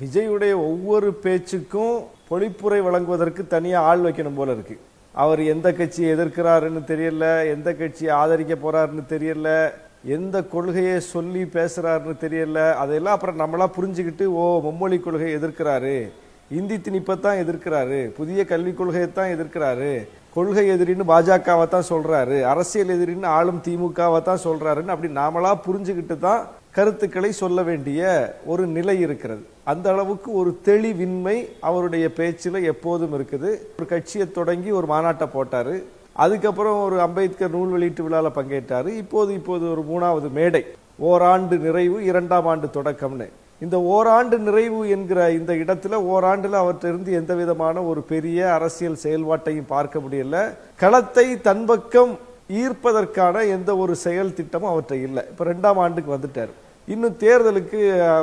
விஜயுடைய ஒவ்வொரு பேச்சுக்கும் பொழிப்புரை வழங்குவதற்கு தனியாக ஆள் வைக்கணும் போல இருக்கு. அவர் எந்த கட்சியை எதிர்க்கிறாருன்னு தெரியல எந்த கட்சியை ஆதரிக்க போறாருன்னு தெரியல எந்த கொள்கையை சொல்லி பேசுறாருன்னு தெரியல அதெல்லாம் அப்புறம் நம்மளா புரிஞ்சுக்கிட்டு ஓ மும்மொழி கொள்கையை எதிர்க்கிறாரு. இந்தி திணிப்பை தான் எதிர்க்கிறாரு. புதிய கல்விக் கொள்கையை தான் எதிர்க்கிறாரு. கொள்கை எதிரின்னு பாஜகவை தான் சொல்றாரு. அரசியல் எதிரின்னு ஆளும் திமுகவை தான் சொல்றாருன்னு அப்படி நாமளா புரிஞ்சுக்கிட்டு தான் கருத்துக்களை சொல்ல வேண்டிய ஒரு நிலை இருக்கிறது. அந்த அளவுக்கு ஒரு தெளிவின்மை அவருடைய பேச்சில் எப்போதும் இருக்குது. ஒரு கட்சியை தொடங்கி ஒரு மாநாட்டை போட்டார். அதுக்கப்புறம் ஒரு அம்பேத்கர் நூல் வெளியீட்டு விழாவில் பங்கேற்றார். இப்போது இப்போது ஒரு மூணாவது மேடை. ஓராண்டு நிறைவு இரண்டாம் ஆண்டு தொடக்கம்னு. இந்த ஓராண்டு நிறைவு என்கிற இந்த இடத்துல ஓராண்டில் அவற்றிலிருந்து எந்த விதமான ஒரு பெரிய அரசியல் செயல்பாட்டையும் பார்க்க முடியல. களத்தை தன்பக்கம் ஈர்ப்பதற்கான எந்த ஒரு செயல் திட்டமும் அவற்றை இல்லை. இப்போ ரெண்டாம் ஆண்டுக்கு வந்துட்டார். இன்னும் தேர்தலுக்கு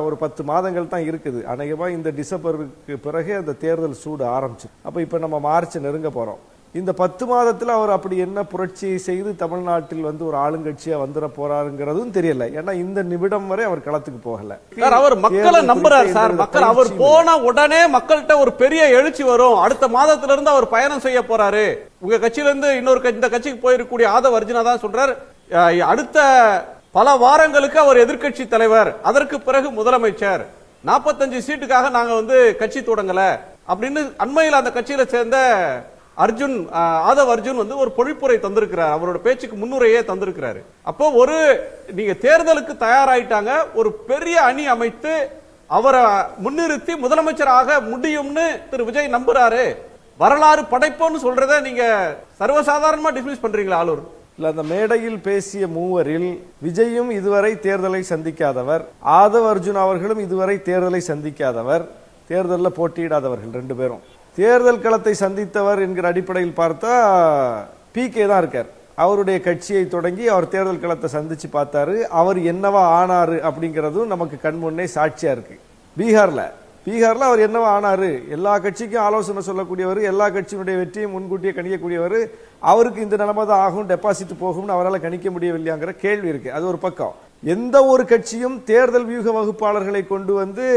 ஒரு பத்து மாதங்கள் தான் இருக்குது. அநேகமா இந்த டிசம்பருக்கு பிறகு அந்த தேர்தல் சூடு ஆரம்பிச்சு. அப்ப இப்ப நம்ம மார்ச் நெருங்க போறோம். இந்த பத்து மாதத்துல அவர் அப்படி என்ன புரட்சியை செய்து தமிழ்நாட்டில் வந்து ஒரு ஆளுங்கட்சியா வந்துட போறாருங்கிறதும் தெரியல. ஏன்னா இந்த நிமிடம் வரை அவர் களத்துக்கு போகல. சார் அவர் மக்களை நம்புறார் சார். மக்கள் அவர் போன உடனே மக்கள்கிட்ட ஒரு பெரிய எழுச்சி வரும். அடுத்த மாதத்துல இருந்து அவர் பயணம் செய்ய போறாரு. உங்க கட்சியில இருந்து இன்னொரு இந்த கட்சிக்கு போயிருக்கக்கூடிய ஆதவ அர்ஜுனா தான் சொல்றார். அடுத்த பல வாரங்களுக்கு அவர் எதிர்க்கட்சி தலைவர். அதற்கு பிறகு முதலமைச்சர். 45 சீட்டுக்காக நாங்க வந்து கட்சி தொடங்கல. அப்படின்னு அண்மையில் அந்த கட்சியில சேர்ந்த அர்ஜுன் ஆதவ் அர்ஜுன் வந்து ஒரு பொழிப்புரை தந்திருக்கிறார். அவரோட பேச்சுக்கு முன்னுரையே தந்திருக்கிறாரு. அப்போ ஒரு நீங்க தேர்தலுக்கு தயாராயிட்டாங்க. ஒரு பெரிய அணி அமைத்து அவரை முன்னிறுத்தி முதலமைச்சராக முடியும்னு திரு விஜய் நம்புறாரு. வரலாறு படைப்போம்னு சொல்றத நீங்க சர்வசாதாரணமா டிஸ்மிஸ் பண்றீங்களா ஆளூர் இல்ல அந்த மேடையில் பேசிய மூவரில் விஜயும் இதுவரை தேர்தலை சந்திக்காதவர் ஆதவ அர்ஜுன் அவர்களும் இதுவரை தேர்தலை சந்திக்காதவர் தேர்தலில் போட்டியிடாதவர்கள் ரெண்டு பேரும். தேர்தல் களத்தை சந்தித்தவர் என்கிற அடிப்படையில் பார்த்தா பி தான் இருக்கார். அவருடைய கட்சியை தொடங்கி அவர் தேர்தல் களத்தை சந்திச்சு பார்த்தாரு. அவர் என்னவா ஆனாரு அப்படிங்கிறதும் நமக்கு கண்முன்னே சாட்சியா இருக்கு. பீகார்ல பீகாரில் அவர் என்னவா ஆனார். எல்லா கட்சிக்கும் ஆலோசனை சொல்லக்கூடியவர் எல்லா கட்சியினுடைய வெற்றியை முன்கூட்டியே கணிக்கக்கூடியவர். அவருக்கு இந்த நிலைமை தான் ஆகும் டெபாசிட் போகும்னு அவரால் கணிக்க முடியவில்லையாங்கிற கேள்வி இருக்கு. அது ஒரு பக்கம். எந்த ஒரு கட்சியும் தேர்தல் வியூக வகுப்பாளர்களை கொண்டு வந்து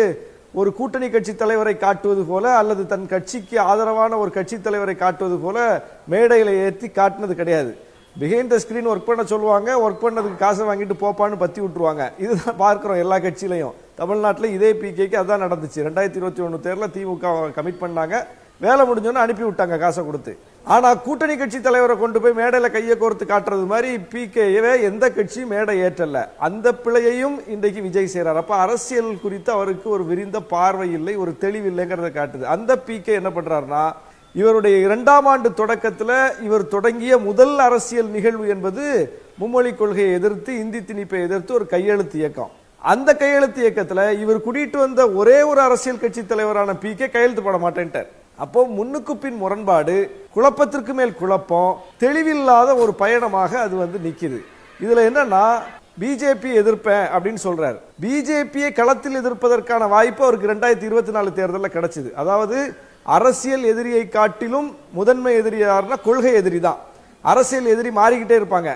ஒரு கூட்டணி கட்சி தலைவரை காட்டுவது போல அல்லது தன் கட்சிக்கு ஆதரவான ஒரு கட்சி தலைவரை காட்டுவது போல மேடையில் ஏற்றி காட்டினது கிடையாது. பிஹைண்ட் த ஸ்க்ரீன் ஒர்க் பண்ண சொல்லுவாங்க ஒர்க் பண்ணதுக்கு காசை வாங்கிட்டு போப்பான்னு பற்றி விட்டுருவாங்க. இதுதான் பார்க்குறோம் எல்லா கட்சியிலையும். தமிழ்நாட்டில் இதே பிகேக்கு அதான் நடந்துச்சு. ரெண்டாயிரத்தி இருபத்தி ஒன்று தேர்தலில் திமுக கமிட் பண்ணாங்க. வேலை முடிஞ்சோன்னு அனுப்பி விட்டாங்க காசை கொடுத்து. ஆனால் கூட்டணி கட்சி தலைவரை கொண்டு போய் மேடையில் கையை கோர்த்து காட்டுறது மாதிரி பிகேவே எந்த கட்சியும் மேடை ஏற்றல. அந்த பிழையையும் இன்றைக்கு விஜய் செய்கிறார் அப்போ அரசியல் குறித்து அவருக்கு ஒரு விரிந்த பார்வை இல்லை ஒரு தெளிவு இல்லைங்கிறத காட்டுது. அந்த பிகே என்ன பண்ணுறாருன்னா இவருடைய இரண்டாம் ஆண்டு தொடக்கத்தில் இவர் தொடங்கிய முதல் அரசியல் நிகழ்வு என்பது மும்மொழி கொள்கையை எதிர்த்து இந்தி திணிப்பை எதிர்த்து ஒரு கையெழுத்து இயக்கம். அந்த கையெழுத்து இயக்கத்தில் இவர் கூட்டிட்டு வந்த ஒரே ஒரு அரசியல் கட்சி தலைவரான பி கே கையெழுத்து போட மாட்டேன்ட்டார். அப்போ முன்னுக்கு பின் முரண்பாடு குழப்பத்திற்கு மேல் குழப்பம் தெளிவில்லாத ஒரு பயணமாக அது வந்து நிற்கிது இதில் என்னன்னா பிஜேபி எதிர்ப்பேன் அப்படின்னு சொல்றாரு. பிஜேபியை களத்தில் எதிர்ப்பதற்கான வாய்ப்பு அவருக்கு ரெண்டாயிரத்தி இருபத்தி நாலு தேர்தலில் கிடைச்சது. அதாவது அரசியல் எதிரியை காட்டிலும் முதன்மை எதிரி யாருன்னா கொள்கை எதிரி தான். அரசியல் எதிரி மாறிக்கிட்டே இருப்பாங்க.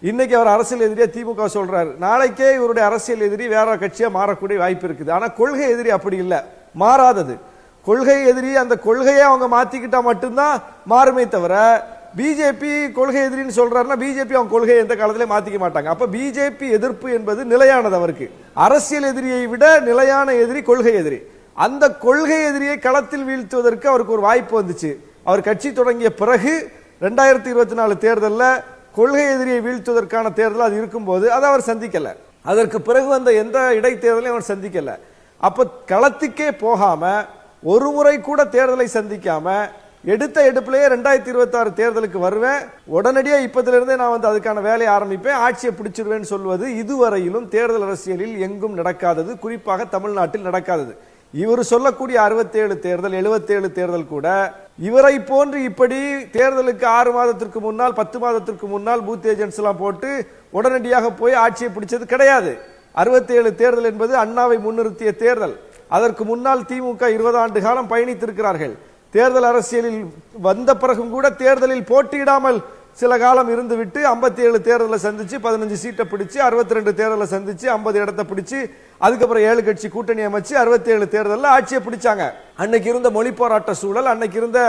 இன்னைக்கு அவர் அரசியல் எதிரியா திமுக சொல்றாரு. நாளைக்கே இவருடைய அரசியல் எதிரி வேற கட்சியா மாறக்கூடிய வாய்ப்பு இருக்குது. ஆனா கொள்கை எதிரி அப்படி இல்லை. மாறாதது. கொள்கை எதிரி அந்த கொள்கையை அவங்க மாத்திக்கிட்டா மட்டும்தான் மாறுமே தவிர பிஜேபி கொள்கை எதிரின்னு சொல்றாருன்னா பிஜேபி அவங்க கொள்கையை எந்த காலத்திலே மாத்திக்க மாட்டாங்க. அப்ப பிஜேபி எதிர்ப்பு என்பது நிலையானது அவருக்கு. அரசியல் எதிரியை விட நிலையான எதிரி கொள்கை எதிரி. அந்த கொள்கை எதிரியை களத்தில் வீழ்த்துவதற்கு அவருக்கு ஒரு வாய்ப்பு வந்துச்சு. அவர் கட்சி தொடங்கிய பிறகு ரெண்டாயிரத்தி இருபத்தி நாலு தேர்தலில் கொள்கை எதிரியை வீழ்த்துவதற்கான தேர்தல் அது இருக்கும்போது அதை அவர் சந்திக்கல. அதற்கு பிறகு வந்த எந்த இடைத்தேர்தலையும் அவர் சந்திக்கல. அப்போ களத்துக்கே போகாம ஒரு முறை கூட தேர்தலை சந்திக்காம எடுத்த எடுப்பிலேயே ரெண்டாயிரத்தி இருபத்தி ஆறு தேர்தலுக்கு வருவேன். உடனடியாக இப்பத்திலிருந்தே நான் வந்து அதுக்கான வேலையை ஆரம்பிப்பேன். ஆட்சியை பிடிச்சிருவேன்னு சொல்வது இதுவரையிலும் தேர்தல் அரசியலில் எங்கும் நடக்காதது. குறிப்பாக தமிழ்நாட்டில் நடக்காதது. இவர் சொல்லக்கூடிய 67 தேர்தல் 77 தேர்தல் கூட இவரை போன்று இப்படி தேர்தலுக்கு ஆறு மாதத்திற்கு முன்னால் பத்து மாதத்திற்கு முன்னால் பூத் ஏஜென்ட்ஸ் எல்லாம் போட்டு உடனடியாக போய் ஆட்சியை பிடிச்சது கிடையாது. 67 தேர்தல் என்பது அண்ணாவை முன்னிறுத்திய தேர்தல். அதற்கு முன்னால் திமுக இருபது ஆண்டு காலம் பயணித்திருக்கிறார்கள். தேர்தல் அரசியலில் வந்த பிறகும் கூட தேர்தலில் போட்டியிடாமல் சில காலம் இருந்துவிட்டு ஐம்பத்தி ஏழு தேர்தலை சந்தித்து பதினஞ்சு சீட்டை பிடிச்சு அறுபத்தி ரெண்டு தேர்தலில் சந்தித்து ஐம்பது இடத்தை பிடிச்சி அதுக்கப்புறம் ஏழு கட்சி கூட்டணி அமைச்சு அறுபத்தி ஏழு தேர்தலில் ஆட்சியை பிடிச்சாங்க. அன்னைக்கு இருந்த மொழி போராட்ட சூழல் அன்னைக்கு இருந்த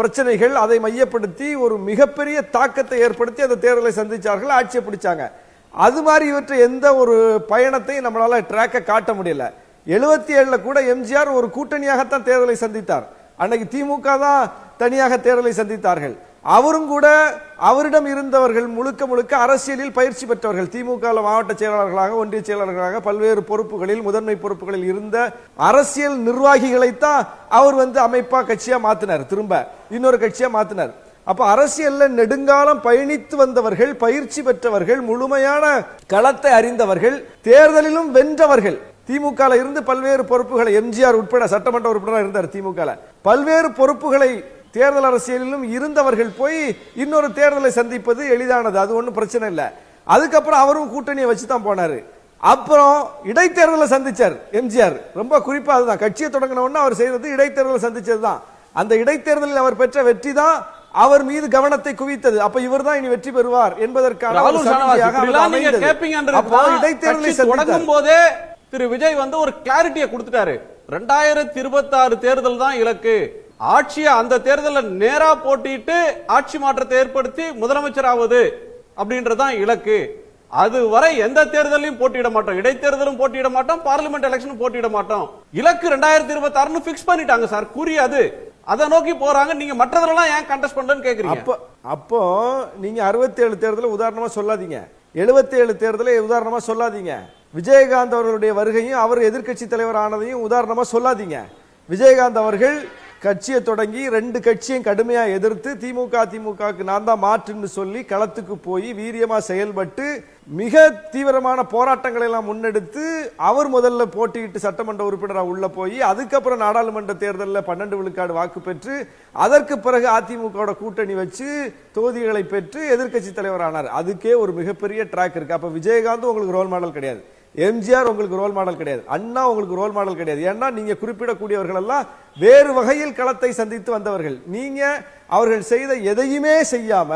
பிரச்சனைகள் அதை மையப்படுத்தி ஒரு மிகப்பெரிய தாக்கத்தை ஏற்படுத்தி அந்த தேர்தலை சந்தித்தார்கள் ஆட்சியை பிடிச்சாங்க. அது மாதிரி இவற்றை எந்த ஒரு பயணத்தையும் நம்மளால் ட்ராக்கை காட்ட முடியல. எழுபத்தி ஏழில் கூட எம்ஜிஆர் ஒரு கூட்டணியாகத்தான் தேர்தலை சந்தித்தார். அன்னைக்கு திமுக தான் தனியாக தேர்தலை சந்தித்தார்கள். அவரும் கூட அவரிடம் இருந்தவர்கள் முழுக்க முழுக்க அரசியலில் பயிற்சி பெற்றவர்கள். திமுக மாவட்ட செயலாளர்களாக ஒன்றிய செயலாளர்களாக பல்வேறு பொறுப்புகளில் முதன்மை பொறுப்புகளில் இருந்த அரசியல் நிர்வாகிகளைத்தான் அவர் வந்து அமைப்பா கட்சியா மாத்தினார் திரும்ப. இன்னொரு கட்சியா மாத்தினார். அப்ப அரசியல்ல நெடுங்காலம் பயணித்து வந்தவர்கள் பயிற்சி பெற்றவர்கள் முழுமையான களத்தை அறிந்தவர்கள் தேர்தலிலும் வென்றவர்கள். திமுக இருந்து பல்வேறு பொறுப்புகளை எம்ஜிஆர் உட்பட சட்டமன்ற உறுப்பினராக இருந்தார் திமுக பல்வேறு பொறுப்புகளை தேர்தல் அரசியலிலும் இருந்தவர்கள் போய் இன்னொரு தேர்தலை சந்திப்பது எளிதானது. அது ஒண்ணும் பிரச்சனை இல்ல. அதுக்கப்புறம் அவரும் கூட்டணியை வச்சு தான் போனாரு. அப்புறம் இடைத்தேர்தலை சந்திச்சார் எம்ஜிஆர். ரொம்ப குறிப்பா அதுதான். கட்சியை தொடங்கின உடனே அவர் செய்தது இடைத்தேர்தலை சந்திச்சது தான் அந்த இடைத்தேர்தலில் அவர் பெற்ற வெற்றி தான் அவர் மீது கவனத்தை குவித்தது. அப்ப இவர் தான் இனி வெற்றி பெறுவார் என்பதற்கான இடைத்தேர்தலை தொடங்கும் போதே திரு விஜய் வந்து ஒரு கிளாரிட்டியை கொடுத்துட்டாரு. ரெண்டாயிரத்தி இருபத்தி ஆறு தேர்தல் தான் இலக்கு. ஆட்சியை அந்த தேர்தலில் நேரா போட்டிட்டு ஆட்சி மாற்றத்தை ஏற்படுத்தி முதலமைச்சர் ஆவது அப்படின்றதுதான் இலக்கு. அது வரை எந்த தேர்தலையும் போட்டியிட மாட்டோம். இடைத்தேர்தலும் போட்டியிட மாட்டோம். பார்லிமெண்ட் எலெக்ஷனும் போட்டியிட மாட்டோம். இலக்கு ரெண்டாயிரத்தி இருபத்தி ஆறுன்னு பிக்ஸ் பண்ணிட்டாங்க சார். குறி அதை நோக்கி போறாங்க. நீங்க மற்றதெல்லாம் ஏன் கண்டெஸ்ட் பண்றேன்னு கேக்குறீங்க? அப்போ அப்போ நீங்க 67 தேர்தலை உதாரணமா சொல்லாதீங்க. 77 தேர்தலை உதாரணமா சொல்லாதீங்க. விஜயகாந்த் அவர்களுடைய வருகையும் அவர் எதிர்க்கட்சி தலைவர் ஆனதையும் உதாரணமா சொல்லாதீங்க. விஜயகாந்த் அவர்கள் கட்சியை தொடங்கி ரெண்டு கட்சியும் கடுமையாக எதிர்த்து திமுக திமுகவுக்கு நான் தான் மாற்றுன்னு சொல்லி களத்துக்கு போய் வீரியமாக செயல்பட்டு மிக தீவிரமான போராட்டங்களை எல்லாம் முன்னெடுத்து அவர் முதல்ல போட்டியிட்டு சட்டமன்ற உறுப்பினராக உள்ள போய் அதுக்கப்புறம் நாடாளுமன்ற தேர்தலில் பன்னெண்டு விழுக்காடு வாக்கு பெற்று அதற்கு பிறகு அதிமுகவோட கூட்டணி வச்சு தொகுதிகளை பெற்று எதிர்க்கட்சி தலைவர் ஆனார் அதுக்கே ஒரு மிகப்பெரிய ட்ராக் இருக்கு. அப்போ விஜயகாந்த் உங்களுக்கு ரோல் மாடல் கிடையாது. எம்ஜிஆர் உங்களுக்கு ரோல் மாடல் கிடையாது. அண்ணா உங்களுக்கு ரோல் மாடல் கிடையாது. ஏன்னா நீங்க குறிப்பிடக்கூடியவர்கள் எல்லாம் வேறு வகையில் களத்தை சந்தித்து வந்தவர்கள். நீங்க அவர்கள் செய்த எதையுமே செய்யாம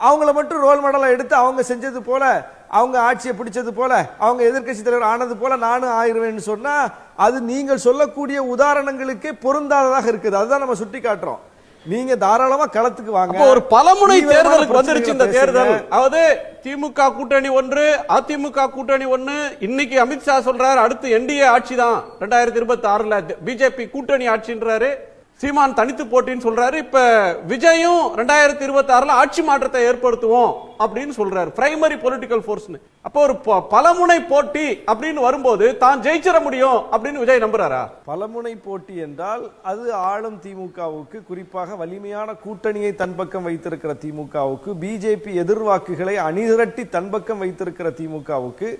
அவங்கள மட்டும் ரோல் மாடலை எடுத்து அவங்க செஞ்சது போல அவங்க ஆட்சியை பிடிச்சது போல அவங்க எதிர்க்கட்சி தலைவர் ஆனது போல நானும் ஆயிடுவேன்னு சொன்னா அது நீங்கள் சொல்லக்கூடிய உதாரணங்களுக்கே பொருந்தாததாக இருக்குது. அதுதான் நம்ம சுட்டி காட்டுறோம் நீங்க தாராளமா களத்துக்கு வாங்க. ஒரு பலமுனை தேர்தலுக்கு வந்துருச்சு இந்த தேர்தல். அதாவது திமுக கூட்டணி ஒன்று அதிமுக கூட்டணி ஒன்று இன்னைக்கு அமித்ஷா சொல்றாரு அடுத்து என்டிஏ ஆட்சி தான் ரெண்டாயிரத்தி இருபத்தி ஆறுல பிஜேபி கூட்டணி ஆட்சின்றாரு. சீமான் தனித்து போட்டின்னு சொல்றாரு. இப்ப விஜயும் ரெண்டாயிரத்தி இருபத்தி ஆறுல ஆட்சி மாற்றத்தை ஏற்படுத்துவோம் அப்படின்னு சொல்றாரு. பிரைமரி பொலிட்டிக்கல் ஃபோர்ஸ்னு அப்போ ஒரு ப- பலமுனை போட்டி அப்படின்னு வரும்போது தான் ஜெயிச்சிட முடியும் அப்படின்னு விஜய் நம்புறாரா? பலமுனை போட்டி என்றால் அது ஆளும் திமுகவுக்கு குறிப்பாக வலிமையான கூட்டணியை தன் பக்கம் வைத்திருக்கிற திமுகவுக்கு பிஜேபி எதிர்வாக்குகளை அணிதிரட்டி தன் பக்கம் வைத்திருக்கிற திமுகவுக்கு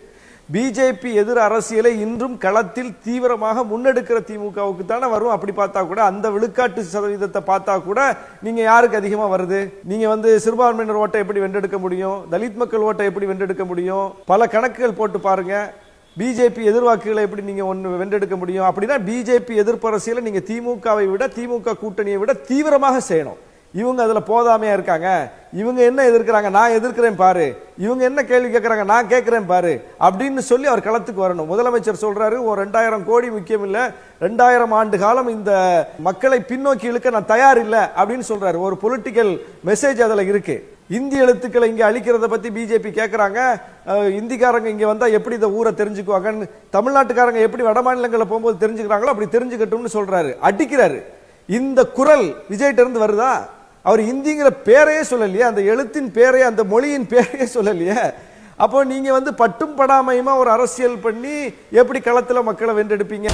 பிஜேபி எதிர் அரசியலை இன்றும் களத்தில் தீவிரமாக முன்னெடுக்கிற திமுகவுக்கு தானே வரும். அப்படி பார்த்தா கூட அந்த விழுக்காட்டு சதவீதத்தை பார்த்தா கூட நீங்க யாருக்கு அதிகமா வருது? நீங்க வந்து சிறுபான்மையினர் ஓட்டை எப்படி வென்றெடுக்க முடியும்? தலித் மக்கள் ஓட்டை எப்படி வென்றெடுக்க முடியும்? பல கணக்குகள் போட்டு பாருங்க. பிஜேபி எதிர்வாக்குகளை எப்படி நீங்க ஒன்று வென்றெடுக்க முடியும்? அப்படின்னா பிஜேபி எதிர்ப்பு அரசியலை நீங்க திமுகவை விட திமுக கூட்டணியை விட தீவிரமாக செய்யணும். இவங்க அதில் போதாமையாக இருக்காங்க? இவங்க என்ன எதிர்க்கிறாங்க? நான் எதிர்க்கிறேன் பாரு. இவங்க என்ன கேள்வி கேட்குறாங்க நான் கேட்குறேன் பாரு. அப்படின்னு சொல்லி அவர் களத்துக்கு வரணும். முதலமைச்சர் சொல்கிறாரு ஒரு ரெண்டாயிரம் கோடி முக்கியம் இல்லை. ரெண்டாயிரம் ஆண்டு காலம் இந்த மக்களை பின்னோக்கி இழுக்க நான் தயார் இல்லை. அப்படின்னு சொல்கிறாரு ஒரு பொலிட்டிக்கல் மெசேஜ் அதில் இருக்கு. இந்தி எழுத்துக்களை இங்கே அழிக்கிறத பற்றி பிஜேபி கேட்குறாங்க இந்திக்காரங்க இங்கே வந்தால் எப்படி இந்த ஊரை தெரிஞ்சுக்குவாங்கன்னு தமிழ்நாட்டுக்காரங்க எப்படி வட மாநிலங்களில் போகும்போது தெரிஞ்சுக்கிறாங்களோ அப்படி தெரிஞ்சுக்கட்டும்னு சொல்கிறாரு அடிக்கிறாரு. இந்த குரல் விஜய்கிட்ட இருந்து வருதா? அவர் இந்திங்கிற பேரையே சொல்லலையே அந்த எழுத்தின் பேரையே அந்த மொழியின் பேரையே சொல்லலையே. அப்போ நீங்கள் வந்து பட்டும் படாமையுமா ஒரு அரசியல் பண்ணி எப்படி களத்தில் மக்களை வென்றெடுப்பீங்க?